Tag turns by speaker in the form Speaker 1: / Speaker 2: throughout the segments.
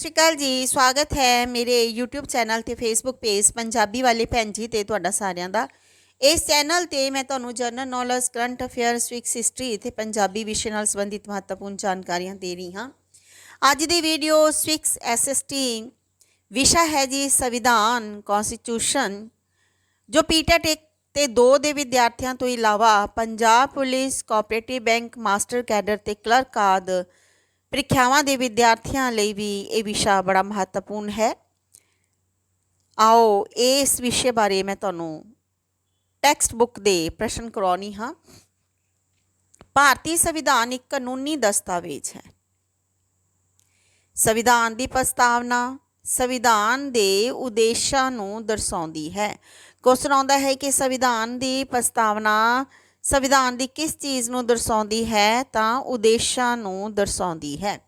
Speaker 1: ਸਤਿ ਸ਼੍ਰੀ ਅਕਾਲ ਜੀ, ਸਵਾਗਤ ਹੈ ਮੇਰੇ YouTube ਚੈਨਲ ਤੇ Facebook ਪੇਜ ਪੰਜਾਬੀ ਵਾਲੇ ਭੈਣ ਜੀ ਤੇ ਤੁਹਾਡਾ ਸਾਰਿਆਂ ਦਾ। ਇਸ ਚੈਨਲ ਤੇ ਮੈਂ ਤੁਹਾਨੂੰ general knowledge current affairs civics history ਤੇ ਪੰਜਾਬੀ ਵਿਸ਼ੇ ਨਾਲ ਸੰਬੰਧਿਤ ਮਹੱਤਵਪੂਰਨ ਜਾਣਕਾਰੀਆਂ ਦੇ ਰਹੀ ਹਾਂ। ਅੱਜ ਦੀ ਵੀਡੀਓ ਸਵਿਕਸ ਐਸਐਸਟੀ ਵਿਸ਼ਾ ਹੈ ਜੀ ਸੰਵਿਧਾਨ ਕਨਸਟੀਟਿਊਸ਼ਨ ਜੋ ਪੀਟਾ ਪੀਟੈਟ ਤੇ ਦੋ ਦੇ ਵਿਦਿਆਰਥੀਆਂ ਤੋਂ ਇਲਾਵਾ Punjab police cooperative bank master cadre ਤੇ ਕਲਰਕ ਆਦਿ ਪ੍ਰੀਖਿਆਵਾਂ ਦੇ ਵਿਦਿਆਰਥੀਆਂ ਲਈ ਵੀ ਇਹ ਵਿਸ਼ਾ ਬੜਾ ਮਹੱਤਵਪੂਰਨ ਹੈ। ਆਓ ਇਸ ਵਿਸ਼ੇ ਬਾਰੇ ਮੈਂ ਤੁਹਾਨੂੰ ਟੈਕਸਟ ਬੁੱਕ ਦੇ ਪ੍ਰਸ਼ਨ ਕਰਾਉਣੀ ਹਾਂ। ਭਾਰਤੀ ਸੰਵਿਧਾਨ ਇੱਕ ਕਾਨੂੰਨੀ ਦਸਤਾਵੇਜ਼ ਹੈ। ਸੰਵਿਧਾਨ ਦੀ ਪ੍ਰਸਤਾਵਨਾ ਸੰਵਿਧਾਨ ਦੇ ਉਦੇਸ਼ਾਂ ਨੂੰ ਦਰਸਾਉਂਦੀ ਹੈ। ਕੁਐਸਚਨ ਆਉਂਦਾ ਹੈ ਕਿ ਸੰਵਿਧਾਨ ਦੀ ਪ੍ਰਸਤਾਵਨਾ ਸੰਵਿਧਾਨ ਦੀ ਕਿਸ ਚੀਜ਼ ਨੂੰ ਦਰਸਾਉਂਦੀ ਹੈ ਤਾਂ ਉਦੇਸ਼ਾਂ ਨੂੰ ਦਰਸਾਉਂਦੀ ਹੈ।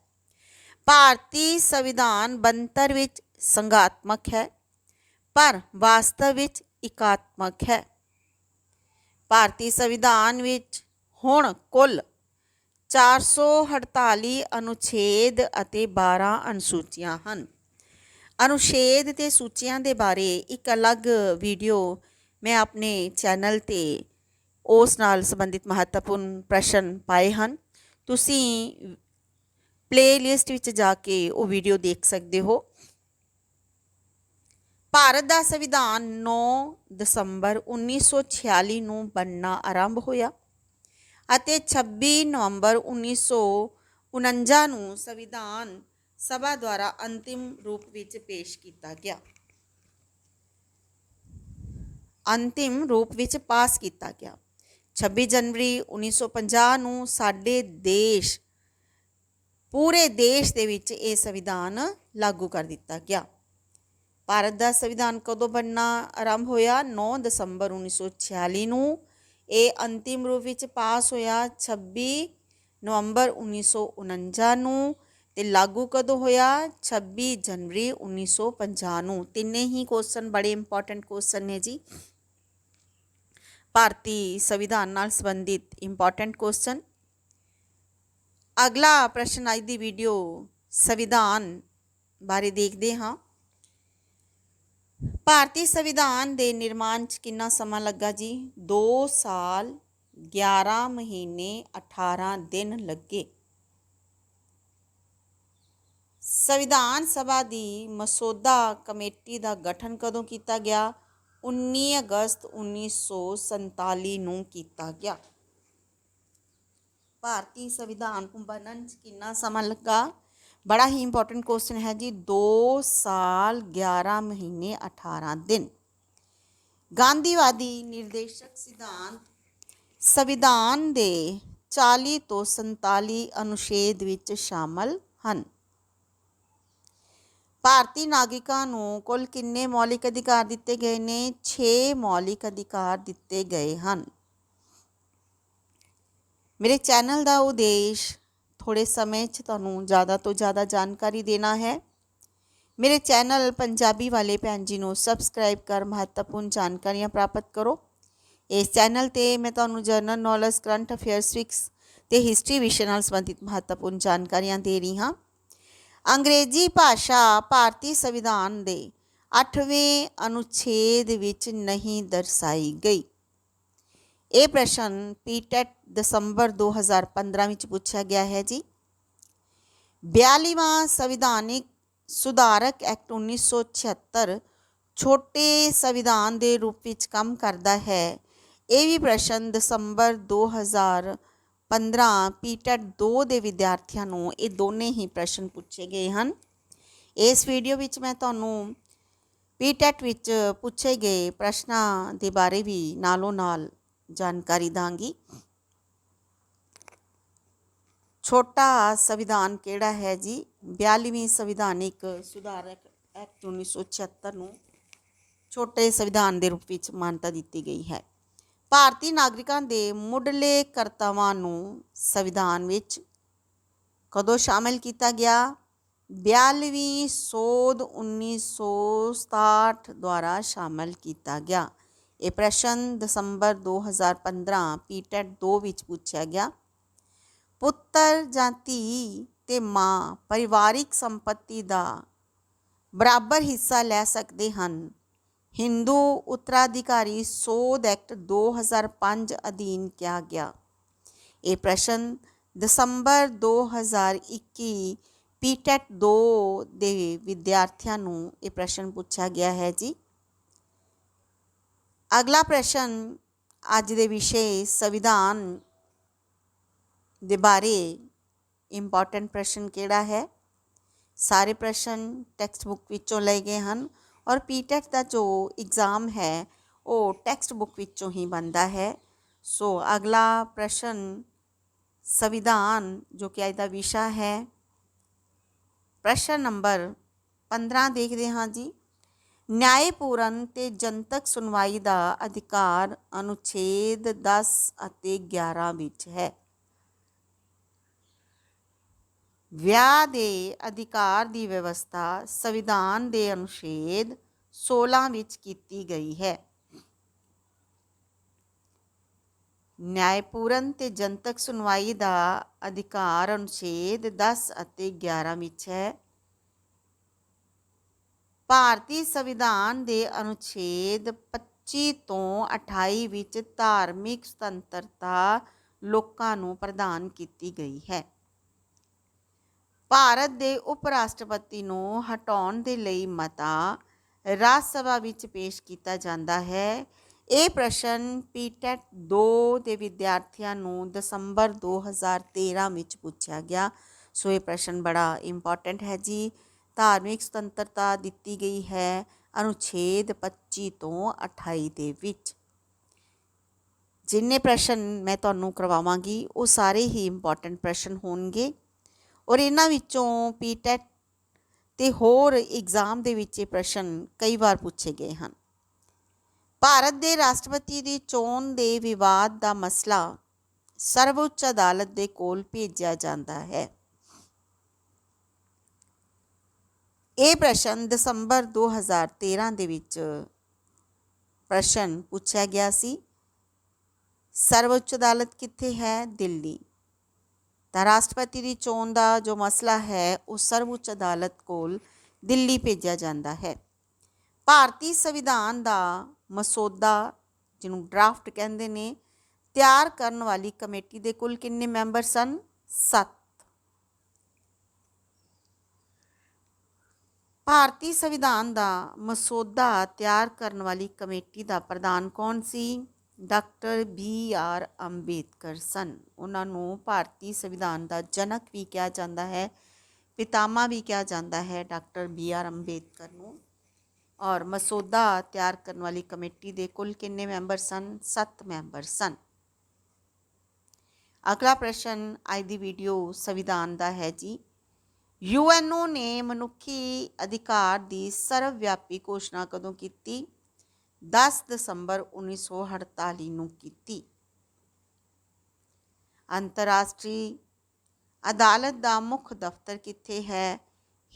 Speaker 1: ਭਾਰਤੀ ਸੰਵਿਧਾਨ ਬੰਤਰ ਵਿੱਚ ਸੰਘਾਤਮਕ ਹੈ, ਪਰ ਵਾਸਤਵ ਵਿੱਚ ਇਕਾਤਮਕ ਹੈ। ਭਾਰਤੀ ਸੰਵਿਧਾਨ ਵਿੱਚ ਹੁਣ ਕੁੱਲ 448 ਅਨੁਛੇਦ ਅਤੇ 12 ਅਨੁਸੂਚੀਆਂ ਹਨ। ਅਨੁਛੇਦ ਤੇ ਸੂਚੀਆਂ ਦੇ ਬਾਰੇ ਇੱਕ ਅਲੱਗ ਵੀਡੀਓ ਮੈਂ ਆਪਣੇ ਚੈਨਲ ਤੇ ਉਸ ਨਾਲ ਸੰਬੰਧਿਤ ਮਹੱਤਵਪੂਰਨ ਪ੍ਰਸ਼ਨ ਪਾਏ ਹਨ। ਤੁਸੀਂ ਪਲੇਲਿਸਟ ਵਿੱਚ ਜਾ ਕੇ ਉਹ ਵੀਡੀਓ ਦੇਖ ਸਕਦੇ ਹੋ। ਭਾਰਤ ਦਾ ਸੰਵਿਧਾਨ 9 ਦਸੰਬਰ 1946 ਨੂੰ ਬਣਨਾ ਆਰੰਭ ਹੋਇਆ ਅਤੇ 26 ਨਵੰਬਰ 1949 ਨੂੰ ਸੰਵਿਧਾਨ ਸਭਾ ਦੁਆਰਾ ਅੰਤਿਮ ਰੂਪ ਵਿੱਚ ਪੇਸ਼ ਕੀਤਾ ਗਿਆ। ਅੰਤਿਮ ਰੂਪ ਵਿੱਚ ਪਾਸ ਕੀਤਾ ਗਿਆ। 26 ਜਨਵਰੀ 1950 ਨੂੰ ਸਾਡੇ ਦੇਸ਼, ਪੂਰੇ ਦੇਸ਼ ਦੇ ਵਿੱਚ ਇਹ ਸੰਵਿਧਾਨ ਲਾਗੂ ਕਰ ਦਿੱਤਾ ਗਿਆ। ਭਾਰਤ ਦਾ ਸੰਵਿਧਾਨ ਕਦੋਂ ਬਣਨਾ ਆਰੰਭ ਹੋਇਆ? 9 ਦਸੰਬਰ 1946 ਨੂੰ। ਇਹ ਅੰਤਿਮ ਰੂਪ ਵਿੱਚ ਪਾਸ ਹੋਇਆ। 26 ਨਵੰਬਰ 1949 ਨੂੰ ਤੇ ਲਾਗੂ ਕਦੋਂ ਹੋਇਆ? 26 ਜਨਵਰੀ 1950 ਨੂੰ। ਤਿੰਨੇ ਹੀ ਕੁਐਸਚਨ ਬੜੇ ਇੰਪੋਰਟੈਂਟ ਕੁਐਸਚਨ ਨੇ ਜੀ। ਭਾਰਤੀ ਸੰਵਿਧਾਨ ਨਾਲ ਸੰਬੰਧਿਤ ਇੰਪੋਰਟੈਂਟ ਕੁਐਸਚਨ ਅਗਲਾ ਪ੍ਰਸ਼ਨ ਅੱਜ ਦੀ ਵੀਡੀਓ ਸੰਵਿਧਾਨ ਬਾਰੇ ਦੇਖਦੇ ਹਾਂ। ਭਾਰਤੀ ਸੰਵਿਧਾਨ ਦੇ ਨਿਰਮਾਣ 'ਚ ਕਿੰਨਾ ਸਮਾਂ ਲੱਗਾ ਜੀ? 2 ਸਾਲ 11 ਮਹੀਨੇ 18 ਦਿਨ ਲੱਗੇ। ਸੰਵਿਧਾਨ ਸਭਾ ਦੀ ਮਸੌਦਾ ਕਮੇਟੀ ਦਾ ਗਠਨ ਕਦੋਂ ਕੀਤਾ ਗਿਆ? 19 ਅਗਸਤ 1947 ਨੂੰ ਕੀਤਾ ਗਿਆ। ਭਾਰਤੀ ਸੰਵਿਧਾਨ ਨੂੰ ਬਣਨ 'ਚ ਕਿੰਨਾ ਸਮਾਂ ਲੱਗਾ? ਬੜਾ ਹੀ ਇੰਪੋਰਟੈਂਟ ਕੁਐਸਚਨ ਹੈ ਜੀ। 2 ਸਾਲ 11 ਮਹੀਨੇ 18 ਦਿਨ। ਗਾਂਧੀਵਾਦੀ ਨਿਰਦੇਸ਼ਕ ਸਿਧਾਂਤ ਸੰਵਿਧਾਨ ਦੇ 40 ਤੋਂ 47 ਅਨੁਛੇਦ ਵਿੱਚ ਸ਼ਾਮਲ ਹਨ। ਭਾਰਤੀ ਨਾਗਰਿਕਾਂ ਨੂੰ ਕੁੱਲ ਕਿੰਨੇ ਮੌਲਿਕ ਅਧਿਕਾਰ ਦਿੱਤੇ ਗਏ ਨੇ? 6 ਮੌਲਿਕ ਅਧਿਕਾਰ ਦਿੱਤੇ ਗਏ ਹਨ। ਮੇਰੇ ਚੈਨਲ ਦਾ ਉਦੇਸ਼ ਥੋੜੇ ਸਮੇਂ 'ਚ ਤੁਹਾਨੂੰ ਜ਼ਿਆਦਾ ਤੋਂ ਜ਼ਿਆਦਾ ਜਾਣਕਾਰੀ ਦੇਣਾ ਹੈ। ਮੇਰੇ ਚੈਨਲ ਪੰਜਾਬੀ ਵਾਲੇ ਭੈਣ ਜੀ ਨੂੰ ਸਬਸਕ੍ਰਾਈਬ ਕਰ ਮਹੱਤਵਪੂਰਨ ਜਾਣਕਾਰੀਆਂ ਪ੍ਰਾਪਤ ਕਰੋ। ਇਸ ਚੈਨਲ ਤੇ ਮੈਂ ਤੁਹਾਨੂੰ general knowledge current affairs civics ਤੇ ਹਿਸਟਰੀ ਵਿਸ਼ੇ ਨਾਲ ਸੰਬੰਧਿਤ ਮਹੱਤਵਪੂਰਨ ਜਾਣਕਾਰੀਆਂ ਦੇ ਰਹੀ ਹਾਂ। ਅੰਗਰੇਜ਼ੀ ਭਾਸ਼ਾ ਭਾਰਤੀ ਸੰਵਿਧਾਨ ਦੇ 8ਵੇਂ ਅਨੁਛੇਦ ਵਿੱਚ ਨਹੀਂ ਦਰਸਾਈ ਗਈ। ਇਹ ਪ੍ਰਸ਼ਨ ਪੀਟੈਟ ਦਸੰਬਰ 2015 ਵਿੱਚ ਪੁੱਛਿਆ ਗਿਆ ਹੈ ਜੀ। 42ਵਾਂ ਸੰਵਿਧਾਨਿਕ ਸੁਧਾਰਕ ਐਕਟ 1976 ਛੋਟੇ ਸੰਵਿਧਾਨ ਦੇ ਰੂਪ ਵਿੱਚ ਕੰਮ ਕਰਦਾ ਹੈ। ਇਹ ਵੀ ਪ੍ਰਸ਼ਨ ਦਸੰਬਰ 2015 ਪੀਟੈਟ 2 ਦੇ ਵਿਦਿਆਰਥੀਆਂ ਨੂੰ ਇਹ ਦੋਨੇ ਹੀ ਪ੍ਰਸ਼ਨ ਪੁੱਛੇ ਗਏ ਹਨ। ਇਸ ਵੀਡੀਓ ਵਿੱਚ ਮੈਂ ਤੁਹਾਨੂੰ ਪੀਟੈਟ ਵਿੱਚ ਪੁੱਛੇ ਗਏ ਪ੍ਰਸ਼ਨਾਂ ਦੇ ਬਾਰੇ ਵੀ ਨਾਲੋਂ ਨਾਲ ਜਾਣਕਾਰੀ ਦਾਂਗੀ। ਛੋਟਾ ਸੰਵਿਧਾਨ ਕਿਹੜਾ ਹੈ ਜੀ? 42ਵੀਂ ਸੰਵਿਧਾਨਿਕ ਸੁਧਾਰਕ ਐਕਟ 1976 ਨੂੰ ਛੋਟੇ ਸੰਵਿਧਾਨ ਦੇ ਰੂਪ ਵਿੱਚ ਮਾਨਤਾ ਦਿੱਤੀ ਗਈ ਹੈ। ਭਾਰਤੀ ਨਾਗਰਿਕਾਂ ਦੇ ਮੁੱਢਲੇ ਕਰਤੱਵਾਂ ਨੂੰ ਸੰਵਿਧਾਨ ਵਿੱਚ ਕਦੋਂ ਸ਼ਾਮਿਲ ਕੀਤਾ ਗਿਆ? 42ਵੀਂ ਸੋਧ 1967 ਦੁਆਰਾ ਸ਼ਾਮਿਲ ਕੀਤਾ ਗਿਆ। ਇਹ ਪ੍ਰਸ਼ਨ ਦਸੰਬਰ 2015 ਪੀਟੈਟ 2 ਵਿੱਚ ਪੁੱਛਿਆ ਗਿਆ। ਪੁੱਤਰ ਜਾਂ ਧੀ ਅਤੇ ਮਾਂ ਪਰਿਵਾਰਿਕ ਸੰਪਤੀ ਦਾ ਬਰਾਬਰ ਹਿੱਸਾ ਲੈ ਸਕਦੇ ਹਨ। ਹਿੰਦੂ ਉੱਤਰਾਧਿਕਾਰੀ ਸੋਧ ਐਕਟ 2005 ਅਧੀਨ ਕਿਹਾ ਗਿਆ। ਇਹ ਪ੍ਰਸ਼ਨ ਦਸੰਬਰ 2021 ਪੀਟੈਟ 2 ਦੇ ਵਿਦਿਆਰਥੀਆਂ ਨੂੰ ਇਹ ਪ੍ਰਸ਼ਨ ਪੁੱਛਿਆ ਗਿਆ ਹੈ ਜੀ। ਅਗਲਾ ਪ੍ਰਸ਼ਨ ਅੱਜ ਦੇ ਵਿਸ਼ੇ ਸੰਵਿਧਾਨ ਦੇ ਬਾਰੇ ਇੰਪੋਰਟੈਂਟ ਪ੍ਰਸ਼ਨ ਕਿਹੜਾ ਹੈ? ਸਾਰੇ ਪ੍ਰਸ਼ਨ ਟੈਕਸਟ ਬੁੱਕ ਵਿੱਚੋਂ ਲਏ ਗਏ ਹਨ। ਔਰ ਪੀਟੈਟ ਦਾ ਜੋ ਐਗਜ਼ਾਮ ਹੈ, ਉਹ ਟੈਕਸਟ ਬੁੱਕ ਵਿੱਚੋਂ ਹੀ ਬਣਦਾ ਹੈ। ਸੋ ਅਗਲਾ ਪ੍ਰਸ਼ਨ ਸੰਵਿਧਾਨ, ਜੋ ਕਿ ਅੱਜ ਦਾ ਵਿਸ਼ਾ ਹੈ। ਪ੍ਰਸ਼ਨ ਨੰਬਰ 15 ਦੇਖਦੇ ਹਾਂ ਜੀ। ਨਿਆਂਪੂਰਨ ਤੇ ਜਨਤਕ ਸੁਣਵਾਈ ਦਾ ਅਧਿਕਾਰ ਅਨੁਛੇਦ 10 ਅਤੇ 11 ਵਿੱਚ ਹੈ। ਵਿਆਹ ਦੇ ਅਧਿਕਾਰ ਦੀ ਵਿਵਸਥਾ ਸੰਵਿਧਾਨ ਦੇ ਅਨੁਛੇਦ 16 ਵਿੱਚ ਕੀਤੀ ਗਈ ਹੈ। ਨਿਆਂਪੂਰਨ ਤੇ ਜਨਤਕ ਸੁਣਵਾਈ ਦਾ ਅਧਿਕਾਰ ਅਨੁਛੇਦ 10 ਅਤੇ 11 ਵਿੱਚ ਹੈ ਭਾਰਤੀ ਸੰਵਿਧਾਨ ਦੇ ਅਨੁਛੇਦ 25 ਤੋਂ 28 ਵਿੱਚ ਧਾਰਮਿਕ ਸੁਤੰਤਰਤਾ ਲੋਕਾਂ ਨੂੰ ਪ੍ਰਦਾਨ ਕੀਤੀ ਗਈ ਹੈ ਭਾਰਤ ਦੇ ਉਪ ਰਾਸ਼ਟਰਪਤੀ ਨੂੰ ਹਟਾਉਣ ਦੇ ਲਈ ਮਤਾ ਰਾਜ ਸਭਾ ਵਿੱਚ ਪੇਸ਼ ਕੀਤਾ ਜਾਂਦਾ ਹੈ। ਇਹ ਪ੍ਰਸ਼ਨ ਪੀਟੈਟ 2 ਦੇ ਵਿਦਿਆਰਥੀਆਂ ਨੂੰ ਦਸੰਬਰ 2013 ਵਿੱਚ ਪੁੱਛਿਆ ਗਿਆ। ਸੋ ਇਹ ਪ੍ਰਸ਼ਨ ਬੜਾ ਇੰਪੋਰਟੈਂਟ ਹੈ ਜੀ। ਧਾਰਮਿਕ ਸੁਤੰਤਰਤਾ ਦਿੱਤੀ ਗਈ ਹੈ ਅਨੁਛੇਦ 25 ਤੋਂ 28 ਦੇ ਵਿੱਚ। ਜਿੰਨੇ ਪ੍ਰਸ਼ਨ ਮੈਂ ਤੁਹਾਨੂੰ ਕਰਵਾਵਾਂਗੀ, ਉਹ ਸਾਰੇ ਹੀ ਇੰਪੋਰਟੈਂਟ ਪ੍ਰਸ਼ਨ ਹੋਣਗੇ। ਔਰ ਇਹਨਾਂ ਵਿੱਚੋਂ ਪੀਟੈਟ ਤੇ ਹੋਰ ਐਗਜ਼ਾਮ ਦੇ ਵਿੱਚ ਇਹ ਪ੍ਰਸ਼ਨ ਕਈ ਵਾਰ ਪੁੱਛੇ ਗਏ ਹਨ। ਭਾਰਤ ਦੇ ਰਾਸ਼ਟਰਪਤੀ ਦੀ ਚੋਣ ਦੇ ਵਿਵਾਦ ਦਾ ਮਸਲਾ ਸਰਵਉੱਚ ਅਦਾਲਤ ਦੇ ਕੋਲ ਭੇਜਿਆ ਜਾਂਦਾ ਹੈ। ਇਹ ਪ੍ਰਸ਼ਨ ਦਸੰਬਰ 2013 ਦੇ ਵਿੱਚ ਪ੍ਰਸ਼ਨ ਪੁੱਛਿਆ ਗਿਆ ਸੀ। ਸਰਵਉੱਚ ਅਦਾਲਤ ਕਿੱਥੇ ਹੈ? ਦਿੱਲੀ। ਤਾਂ ਰਾਸ਼ਟਰਪਤੀ ਦੀ ਚੋਣ ਦਾ ਜੋ ਮਸਲਾ ਹੈ ਉਹ ਸਰਵਉੱਚ ਅਦਾਲਤ ਕੋਲ ਦਿੱਲੀ ਭੇਜਿਆ ਜਾਂਦਾ ਹੈ ਭਾਰਤੀ ਸੰਵਿਧਾਨ ਦਾ ਮਸੌਦਾ ਜਿਹਨੂੰ ਡਰਾਫਟ ਕਹਿੰਦੇ ਨੇ ਤਿਆਰ ਕਰਨ ਵਾਲੀ ਕਮੇਟੀ ਦੇ ਕੁੱਲ ਕਿੰਨੇ ਮੈਂਬਰ ਸਨ 7 ਭਾਰਤੀ ਸੰਵਿਧਾਨ ਦਾ ਮਸੌਦਾ ਤਿਆਰ ਕਰਨ ਵਾਲੀ ਕਮੇਟੀ ਦਾ ਪ੍ਰਧਾਨ ਕੌਣ ਸੀ ਡਾਕਟਰ ਬੀ ਆਰ ਅੰਬੇਦਕਰ ਸਨ। ਉਹਨਾਂ ਨੂੰ ਭਾਰਤੀ ਸੰਵਿਧਾਨ ਦਾ ਜਨਕ ਵੀ ਕਿਹਾ ਜਾਂਦਾ ਹੈ ਪਿਤਾਮਾ ਵੀ ਕਿਹਾ ਜਾਂਦਾ ਹੈ ਡਾਕਟਰ ਬੀ ਆਰ ਅੰਬੇਦਕਰ ਨੂੰ। ਔਰ ਮਸੌਦਾ ਤਿਆਰ ਕਰਨ ਵਾਲੀ ਕਮੇਟੀ ਦੇ ਕੁੱਲ ਕਿੰਨੇ ਮੈਂਬਰ ਸਨ? 7 ਮੈਂਬਰ ਸਨ। ਅਗਲਾ ਪ੍ਰਸ਼ਨ ਅੱਜ ਦੀ ਵੀਡੀਓ ਸੰਵਿਧਾਨ ਦਾ ਹੈ ਜੀ। ਯੂਐਨਓ ਨੇ ਮਨੁੱਖੀ ਅਧਿਕਾਰ ਦੀ ਸਰਵਵਿਆਪੀ ਘੋਸ਼ਣਾ ਕਦੋਂ ਕੀਤੀ? 10 ਦਸੰਬਰ 1948 ਨੂੰ ਕੀਤੀ। ਅੰਤਰਰਾਸ਼ਟਰੀ ਅਦਾਲਤ ਦਾ ਮੁੱਖ ਦਫ਼ਤਰ ਕਿੱਥੇ ਹੈ?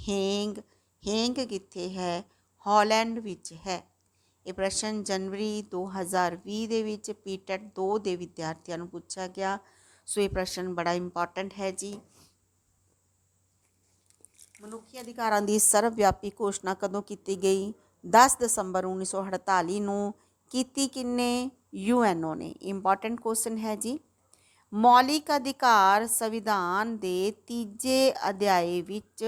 Speaker 1: ਹੇਂਗ ਹੇਂਗ ਕਿੱਥੇ ਹੈ? ਹਾਲੈਂਡ ਵਿੱਚ ਹੈ। ਇਹ ਪ੍ਰਸ਼ਨ ਜਨਵਰੀ 2020 ਦੇ ਵਿੱਚ ਪੀਟੈਟ 2 ਦੇ ਵਿਦਿਆਰਥੀਆਂ ਨੂੰ ਪੁੱਛਿਆ ਗਿਆ। ਸੋ ਇਹ ਪ੍ਰਸ਼ਨ ਬੜਾ ਇੰਪੋਰਟੈਂਟ ਹੈ ਜੀ। ਮਨੁੱਖੀ ਅਧਿਕਾਰਾਂ ਦੀ ਸਰਵ ਵਿਆਪੀ ਘੋਸ਼ਣਾ ਕਦੋਂ ਕੀਤੀ ਗਈ? 10 ਦਸੰਬਰ 1948 ਨੂੰ ਕੀਤੀ ਕਿੰਨੇ ਯੂਐਨਓ ਨੇ? ਇੰਪੋਰਟੈਂਟ ਕੁਐਸਚਨ ਹੈ ਜੀ। ਮੌਲਿਕ ਅਧਿਕਾਰ ਸੰਵਿਧਾਨ ਦੇ ਤੀਜੇ ਅਧਿਆਏ ਵਿੱਚ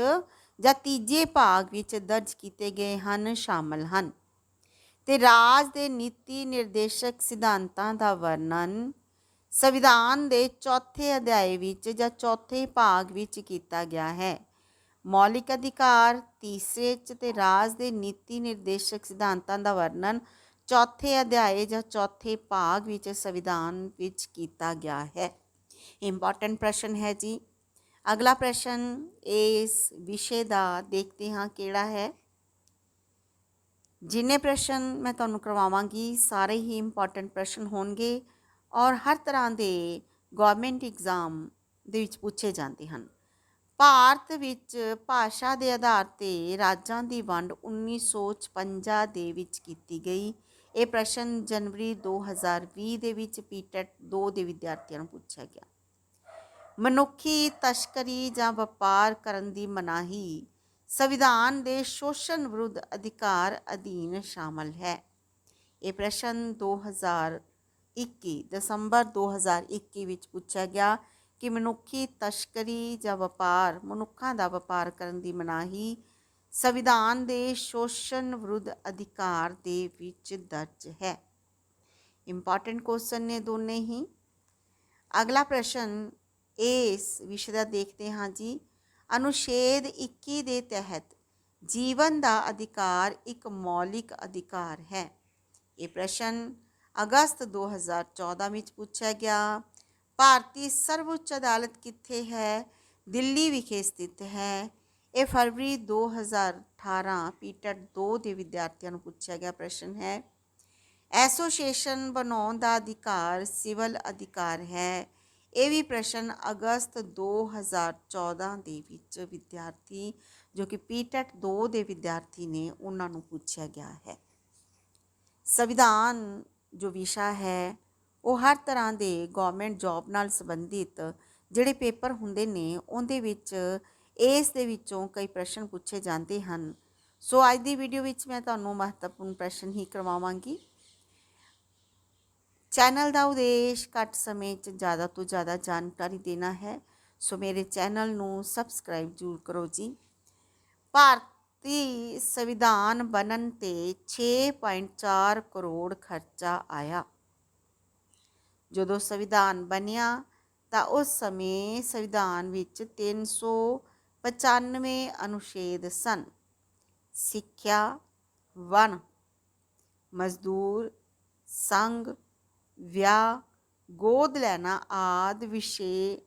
Speaker 1: ਜਾਂ ਤੀਜੇ ਭਾਗ ਵਿੱਚ ਦਰਜ ਕੀਤੇ ਗਏ ਹਨ, ਸ਼ਾਮਲ ਹਨ। ਤੇ ਰਾਜ ਦੇ ਨੀਤੀ ਨਿਰਦੇਸ਼ਕ ਸਿਧਾਂਤਾਂ ਦਾ ਵਰਣਨ ਸੰਵਿਧਾਨ ਦੇ ਚੌਥੇ ਅਧਿਆਏ ਵਿੱਚ ਜਾਂ ਚੌਥੇ ਭਾਗ ਵਿੱਚ ਕੀਤਾ ਗਿਆ ਹੈ। ਮੌਲਿਕ ਅਧਿਕਾਰ ਤੀਸਰੇ ਚ ਤੇ ਰਾਜ ਦੇ ਨੀਤੀ ਨਿਰਦੇਸ਼ਕ ਸਿਧਾਂਤਾਂ ਦਾ ਵਰਣਨ ਚੌਥੇ ਅਧਿਆਏ ਜਾਂ ਚੌਥੇ ਭਾਗ ਵਿੱਚ ਸੰਵਿਧਾਨ ਵਿੱਚ ਕੀਤਾ ਗਿਆ ਹੈ। ਇੰਪੋਰਟੈਂਟ ਪ੍ਰਸ਼ਨ ਹੈ ਜੀ। ਅਗਲਾ ਪ੍ਰਸ਼ਨ ਇਸ ਵਿਸ਼ੇ ਦਾ ਦੇਖਦੇ ਹਾਂ ਕਿਹੜਾ ਹੈ। ਜਿੰਨੇ ਪ੍ਰਸ਼ਨ ਮੈਂ ਤੁਹਾਨੂੰ ਕਰਵਾਵਾਂਗੀ, ਸਾਰੇ ਹੀ ਇੰਪੋਰਟੈਂਟ ਪ੍ਰਸ਼ਨ ਹੋਣਗੇ ਔਰ ਹਰ ਤਰ੍ਹਾਂ ਦੇ ਗਵਰਨਮੈਂਟ ਐਗਜ਼ਾਮ ਦੇ ਵਿੱਚ ਪੁੱਛੇ ਜਾਂਦੇ ਹਨ। ਭਾਰਤ ਵਿੱਚ ਭਾਸ਼ਾ ਦੇ ਆਧਾਰ ਤੇ ਰਾਜਾਂ ਦੀ ਵੰਡ 1956 ਦੇ ਵਿੱਚ ਕੀਤੀ ਗਈ। ਇਹ ਪ੍ਰਸ਼ਨ ਜਨਵਰੀ 2020 ਦੇ ਵਿੱਚ ਪੀਟੈਟ 2 ਦੇ ਵਿਦਿਆਰਥੀਆਂ ਨੂੰ ਪੁੱਛਿਆ ਗਿਆ। ਮਨੁੱਖੀ ਤਸਕਰੀ ਜਾਂ ਵਪਾਰ ਕਰਨ ਦੀ ਮਨਾਹੀ ਸੰਵਿਧਾਨ ਦੇ ਸ਼ੋਸ਼ਣ ਵਿਰੁੱਧ ਅਧਿਕਾਰ ਅਧੀਨ ਸ਼ਾਮਲ ਹੈ। ਇਹ ਪ੍ਰਸ਼ਨ 2021 ਦਸੰਬਰ 2021 ਵਿੱਚ ਪੁੱਛਿਆ ਗਿਆ ਕਿ ਮਨੁੱਖੀ ਤਸਕਰੀ ਜਾਂ ਵਪਾਰ, ਮਨੁੱਖਾਂ ਦਾ ਵਪਾਰ ਕਰਨ ਦੀ ਮਨਾਹੀ ਸੰਵਿਧਾਨ ਦੇ ਸ਼ੋਸ਼ਣ ਵਿਰੁੱਧ ਅਧਿਕਾਰ ਦੇ ਵਿੱਚ ਦਰਜ ਹੈ। ਇੰਪੋਰਟੈਂਟ ਕੁਐਸਚਨ ਨੇ ਦੋਨੇ ਹੀ। ਅਗਲਾ ਪ੍ਰਸ਼ਨ ਇਸ ਵਿਸ਼ੇ ਦਾ ਦੇਖਦੇ ਹਾਂ ਜੀ। ਅਨੁਛੇਦ 21 ਦੇ ਤਹਿਤ ਜੀਵਨ ਦਾ ਅਧਿਕਾਰ ਇੱਕ ਮੌਲਿਕ ਅਧਿਕਾਰ ਹੈ। ਇਹ ਪ੍ਰਸ਼ਨ ਅਗਸਤ 2014 ਵਿੱਚ ਪੁੱਛਿਆ ਗਿਆ। ਭਾਰਤੀ ਸਰਵਉੱਚ ਅਦਾਲਤ ਕਿੱਥੇ ਹੈ ਦਿੱਲੀ ਵਿਖੇ ਸਥਿਤ ਹੈ ਇਹ ਫਰਵਰੀ 2018 ਪੀਟਟ 2 ਦੇ ਵਿਦਿਆਰਥੀਆਂ ਨੂੰ ਪੁੱਛਿਆ ਗਿਆ ਪ੍ਰਸ਼ਨ ਹੈ ਐਸੋਸੀਏਸ਼ਨ ਬਣਾਉਣ ਦਾ ਅਧਿਕਾਰ ਸਿਵਲ ਅਧਿਕਾਰ ਹੈ ਇਹ ਵੀ ਪ੍ਰਸ਼ਨ ਅਗਸਤ 2014 ਦੇ ਵਿੱਚ ਵਿਦਿਆਰਥੀ ਜੋ ਕਿ ਪੀਟਟ 2 ਦੇ ਵਿਦਿਆਰਥੀ ਨੇ ਉਹਨਾਂ ਨੂੰ ਪੁੱਛਿਆ ਗਿਆ ਹੈ ਸੰਵਿਧਾਨ ਜੋ ਵਿਸ਼ਾ ਹੈ ਉਹ ਹਰ ਤਰ੍ਹਾਂ ਦੇ ਗਵਰਨਮੈਂਟ ਜੌਬ ਨਾਲ ਸੰਬੰਧਿਤ ਜਿਹੜੇ ਪੇਪਰ ਹੁੰਦੇ ਨੇ, ਉਹਦੇ ਵਿੱਚ ਇਸ ਦੇ ਵਿੱਚੋਂ ਕਈ ਪ੍ਰਸ਼ਨ ਪੁੱਛੇ ਜਾਂਦੇ ਹਨ। ਸੋ ਅੱਜ ਦੀ ਵੀਡੀਓ ਵਿੱਚ ਮੈਂ ਤੁਹਾਨੂੰ ਮਹੱਤਵਪੂਰਨ ਪ੍ਰਸ਼ਨ ਹੀ ਕਰਵਾਵਾਂਗੀ। ਚੈਨਲ ਦਾ ਉਦੇਸ਼ ਘੱਟ ਸਮੇਂ 'ਚ ਜ਼ਿਆਦਾ ਤੋਂ ਜ਼ਿਆਦਾ ਜਾਣਕਾਰੀ ਦੇਣਾ ਹੈ। ਸੋ ਮੇਰੇ ਚੈਨਲ ਨੂੰ ਸਬਸਕ੍ਰਾਈਬ ਜ਼ਰੂਰ ਕਰੋ ਜੀ। ਭਾਰਤੀ ਸੰਵਿਧਾਨ ਬਣਨ ਤੇ 6.4 ਕਰੋੜ ਖਰਚਾ ਆਇਆ। ਜਦੋਂ ਸੰਵਿਧਾਨ ਬਣਿਆ ਤਾਂ ਉਸ ਸਮੇਂ ਸੰਵਿਧਾਨ ਵਿੱਚ 395 ਅਨੁਛੇਦ ਸਨ। ਸਿੱਖਿਆ ਵਨ ਮਜ਼ਦੂਰ, ਸੰਘ, ਵਿਆਹ, ਗੋਦ ਲੈਣਾ ਆਦ ਵਿਸ਼ੇ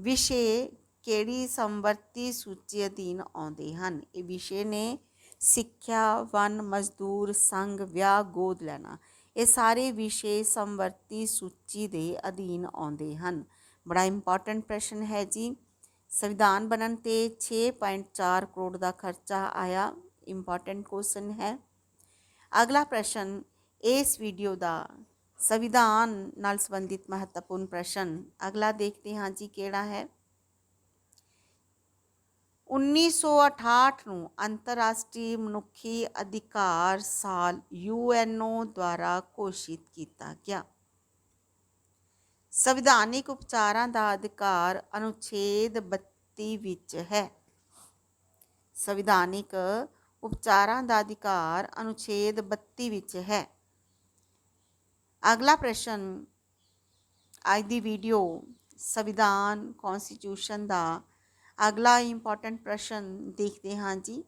Speaker 1: ਵਿਸ਼ੇ ਕਿਹੜੀ ਸੰਵਰਤੀ ਸੂਚੀ ਅਧੀਨ ਆਉਂਦੇ ਹਨ? ਇਹ ਵਿਸ਼ੇ ਨੇ ਸਿੱਖਿਆ ਵਨ ਮਜ਼ਦੂਰ, ਸੰਘ, ਵਿਆਹ, ਗੋਦ ਲੈਣਾ। ਇਹ ਸਾਰੇ ਵਿਸ਼ੇ ਸੰਵਰਤੀ ਸੂਚੀ ਦੇ ਅਧੀਨ ਆਉਂਦੇ ਹਨ। ਬੜਾ ਇੰਪੋਰਟੈਂਟ ਪ੍ਰਸ਼ਨ ਹੈ ਜੀ। ਸੰਵਿਧਾਨ ਬਣਨ ਤੇ 6.4 ਕਰੋੜ ਦਾ ਖਰਚਾ ਆਇਆ। ਇੰਪੋਰਟੈਂਟ ਕੁਐਸਚਨ ਹੈ। ਅਗਲਾ ਪ੍ਰਸ਼ਨ, ਇਸ ਵੀਡੀਓ ਦਾ ਸੰਵਿਧਾਨ ਨਾਲ ਸੰਬੰਧਿਤ ਮਹੱਤਵਪੂਰਨ ਪ੍ਰਸ਼ਨ। ਅਗਲਾ ਦੇਖਦੇ ਹਾਂ ਜੀ ਕਿਹੜਾ ਹੈ। 1968 ਨੂੰ ਅੰਤਰਰਾਸ਼ਟਰੀ ਮਨੁੱਖੀ ਅਧਿਕਾਰ ਸਾਲ ਯੂਐਨਓ ਦੁਆਰਾ ਘੋਸ਼ਿਤ ਕੀਤਾ ਗਿਆ। ਸੰਵਿਧਾਨਿਕ ਉਪਚਾਰਾਂ ਦਾ ਅਧਿਕਾਰ ਅਨੁਛੇਦ 32 ਵਿੱਚ ਹੈ। ਸੰਵਿਧਾਨਿਕ ਉਪਚਾਰਾਂ ਦਾ ਅਧਿਕਾਰ ਅਨੁਛੇਦ 32 ਵਿੱਚ ਹੈ। ਅਗਲਾ ਪ੍ਰਸ਼ਨ, ਅੱਜ ਦੀ ਵੀਡੀਓ ਸੰਵਿਧਾਨ ਕਨਸਟੀਟਿਊਸ਼ਨ ਦਾ ਅਗਲਾ ਇੰਪੋਰਟੈਂਟ ਪ੍ਰਸ਼ਨ ਦੇਖਦੇ ਹਾਂ ਜੀ।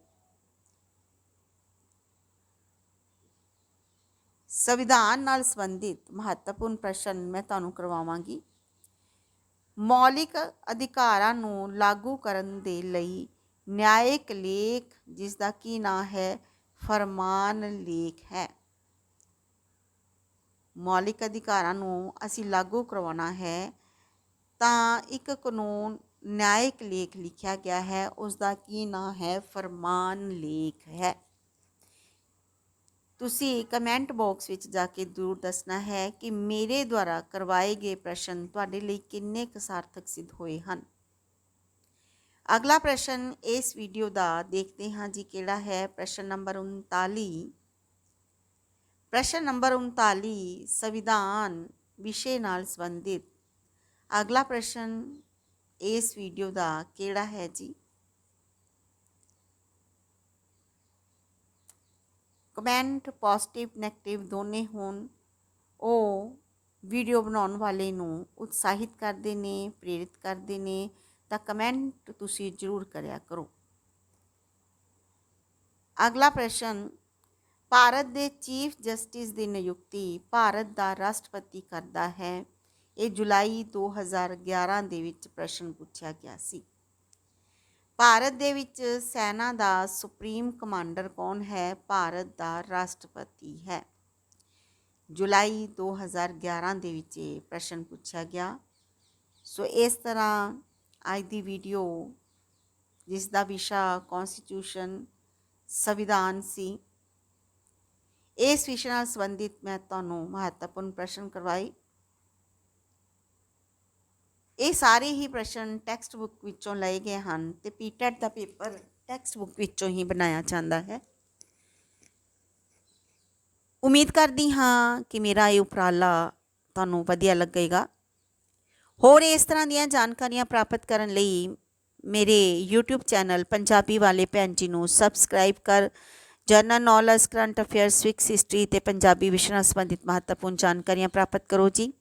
Speaker 1: ਸੰਵਿਧਾਨ ਨਾਲ ਸੰਬੰਧਿਤ ਮਹੱਤਵਪੂਰਨ ਪ੍ਰਸ਼ਨ ਮੈਂ ਤੁਹਾਨੂੰ ਕਰਵਾਵਾਂਗੀ। ਮੌਲਿਕ ਅਧਿਕਾਰਾਂ ਨੂੰ ਲਾਗੂ ਕਰਨ ਦੇ ਲਈ ਨਿਆਇਕ ਲੇਖ, ਜਿਸ ਦਾ ਕੀ ਨਾਂ ਹੈ? ਫਰਮਾਨ ਲੇਖ ਹੈ। ਮੌਲਿਕ ਅਧਿਕਾਰਾਂ ਨੂੰ ਅਸੀਂ ਲਾਗੂ ਕਰਵਾਉਣਾ ਹੈ, ਤਾਂ ਇੱਕ ਕਾਨੂੰਨ ਨਿਆਇਕ ਲੇਖ ਲਿਖਿਆ ਗਿਆ ਹੈ ਉਸ ਦਾ ਕੀ ਨਾਂ ਹੈ? ਫਰਮਾਨ ਲੇਖ ਹੈ। ਤੁਸੀਂ ਕਮੈਂਟ ਬਾਕਸ ਵਿੱਚ ਜਾ ਕੇ ਜ਼ਰੂਰ ਦੱਸਣਾ ਹੈ ਕਿ ਮੇਰੇ ਦੁਆਰਾ ਕਰਵਾਏ ਗਏ ਪ੍ਰਸ਼ਨ ਤੁਹਾਡੇ ਲਈ ਕਿੰਨੇ ਕੁ ਸਾਰਥਕ ਸਿੱਧ ਹੋਏ ਹਨ। ਅਗਲਾ ਪ੍ਰਸ਼ਨ ਇਸ ਵੀਡੀਓ ਦਾ ਦੇਖਦੇ ਹਾਂ ਜੀ ਕਿਹੜਾ ਹੈ। ਪ੍ਰਸ਼ਨ ਨੰਬਰ 39 ਪ੍ਰਸ਼ਨ ਨੰਬਰ 39 ਸੰਵਿਧਾਨ ਵਿਸ਼ੇ ਨਾਲ ਸੰਬੰਧਿਤ। ਅਗਲਾ ਪ੍ਰਸ਼ਨ ਇਸ ਵੀਡੀਓ ਦਾ ਕਿਹੜਾ ਹੈ ਜੀ? ਕਮੈਂਟ ਪੋਜ਼ਿਟਿਵ ਨੈਗੇਟਿਵ ਦੋਨੇ ਹੋਣ। ਉਹ ਵੀਡੀਓ ਬਣਾਉਣ ਵਾਲੇ ਨੂੰ ਉਤਸ਼ਾਹਿਤ ਕਰਦੇ ਨੇ, ਪ੍ਰੇਰਿਤ ਕਰਦੇ ਨੇ। ਤਾਂ ਕਮੈਂਟ ਤੁਸੀਂ ਜ਼ਰੂਰ ਕਰਿਆ ਕਰੋ। ਅਗਲਾ ਪ੍ਰਸ਼ਨ, ਭਾਰਤ ਦੇ ਚੀਫ ਜਸਟਿਸ ਦੀ ਨਿਯੁਕਤੀ ਭਾਰਤ ਦਾ ਰਾਸ਼ਟਰਪਤੀ ਕਰਦਾ ਹੈ। ਇਹ ਜੁਲਾਈ 2011 ਦੇ ਵਿੱਚ ਪ੍ਰਸ਼ਨ ਪੁੱਛਿਆ ਗਿਆ ਸੀ। ਭਾਰਤ ਦੇ ਵਿੱਚ ਸੈਨਾ ਦਾ ਸੁਪਰੀਮ ਕਮਾਂਡਰ ਕੌਣ ਹੈ? ਭਾਰਤ ਦਾ ਰਾਸ਼ਟਰਪਤੀ ਹੈ। ਜੁਲਾਈ 2011 ਦੇ ਵਿੱਚ ਇਹ ਪ੍ਰਸ਼ਨ ਪੁੱਛਿਆ ਗਿਆ। ਸੋ ਇਸ ਤਰ੍ਹਾਂ ਅੱਜ ਦੀ ਵੀਡੀਓ, ਜਿਸ ਦਾ ਵਿਸ਼ਾ ਕਨਸਟੀਟਿਊਸ਼ਨ ਸੰਵਿਧਾਨ ਸੀ, ਇਸ ਵਿਸ਼ੇ ਨਾਲ ਸੰਬੰਧਿਤ ਮੈਂ ਤੁਹਾਨੂੰ ਮਹੱਤਵਪੂਰਨ ਪ੍ਰਸ਼ਨ ਕਰਵਾਈ ਇਹ ਸਾਰੇ ਹੀ ਪ੍ਰਸ਼ਨ ਟੈਕਸਟ ਬੁੱਕ ਵਿੱਚੋਂ ਲਏ ਗਏ ਹਨ ਤੇ ਪੀਟੈਟ ਦਾ ਪੇਪਰ ਟੈਕਸਟ ਬੁੱਕ ਵਿੱਚੋਂ ਹੀ ਬਣਾਇਆ ਜਾਂਦਾ ਹੈ। ਉਮੀਦ ਕਰਦੀ ਹਾਂ ਕਿ ਮੇਰਾ ਇਹ ਉਪਰਾਲਾ ਤੁਹਾਨੂੰ ਵਧੀਆ ਲੱਗੇਗਾ। ਹੋਰ ਇਸ ਤਰ੍ਹਾਂ ਦੀਆਂ ਜਾਣਕਾਰੀਆਂ ਪ੍ਰਾਪਤ ਕਰਨ ਲਈ ਮੇਰੇ YouTube ਚੈਨਲ ਪੰਜਾਬੀ ਵਾਲੇ ਭੈਣ ਜੀ ਨੂੰ ਸਬਸਕ੍ਰਾਈਬ ਕਰ general knowledge current affairs civics history ਤੇ ਪੰਜਾਬੀ ਵਿਸ਼ੇ ਨਾਲ ਸੰਬੰਧਿਤ ਮਹੱਤਵਪੂਰਨ ਜਾਣਕਾਰੀਆਂ ਪ੍ਰਾਪਤ ਕਰੋ ਜੀ।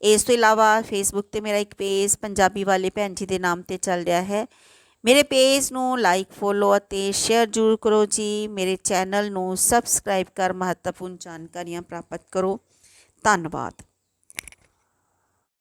Speaker 1: ਇਸ ਤੋਂ ਇਲਾਵਾ ਫੇਸਬੁੱਕ ਤੇ ਮੇਰਾ ਇੱਕ ਪੇਜ ਪੰਜਾਬੀ ਵਾਲੇ ਭੈਣ ਜੀ ਦੇ ਨਾਮ ਤੇ ਚੱਲ ਰਿਹਾ ਹੈ। ਮੇਰੇ ਪੇਜ ਨੂੰ ਲਾਈਕ ਫੋਲੋ ਅਤੇ ਸ਼ੇਅਰ ਜ਼ਰੂਰ ਕਰੋ ਜੀ। ਮੇਰੇ ਚੈਨਲ ਨੂੰ ਸਬਸਕ੍ਰਾਈਬ ਕਰ ਮਹੱਤਵਪੂਰਨ ਜਾਣਕਾਰੀਆਂ ਪ੍ਰਾਪਤ ਕਰੋ। ਧੰਨਵਾਦ।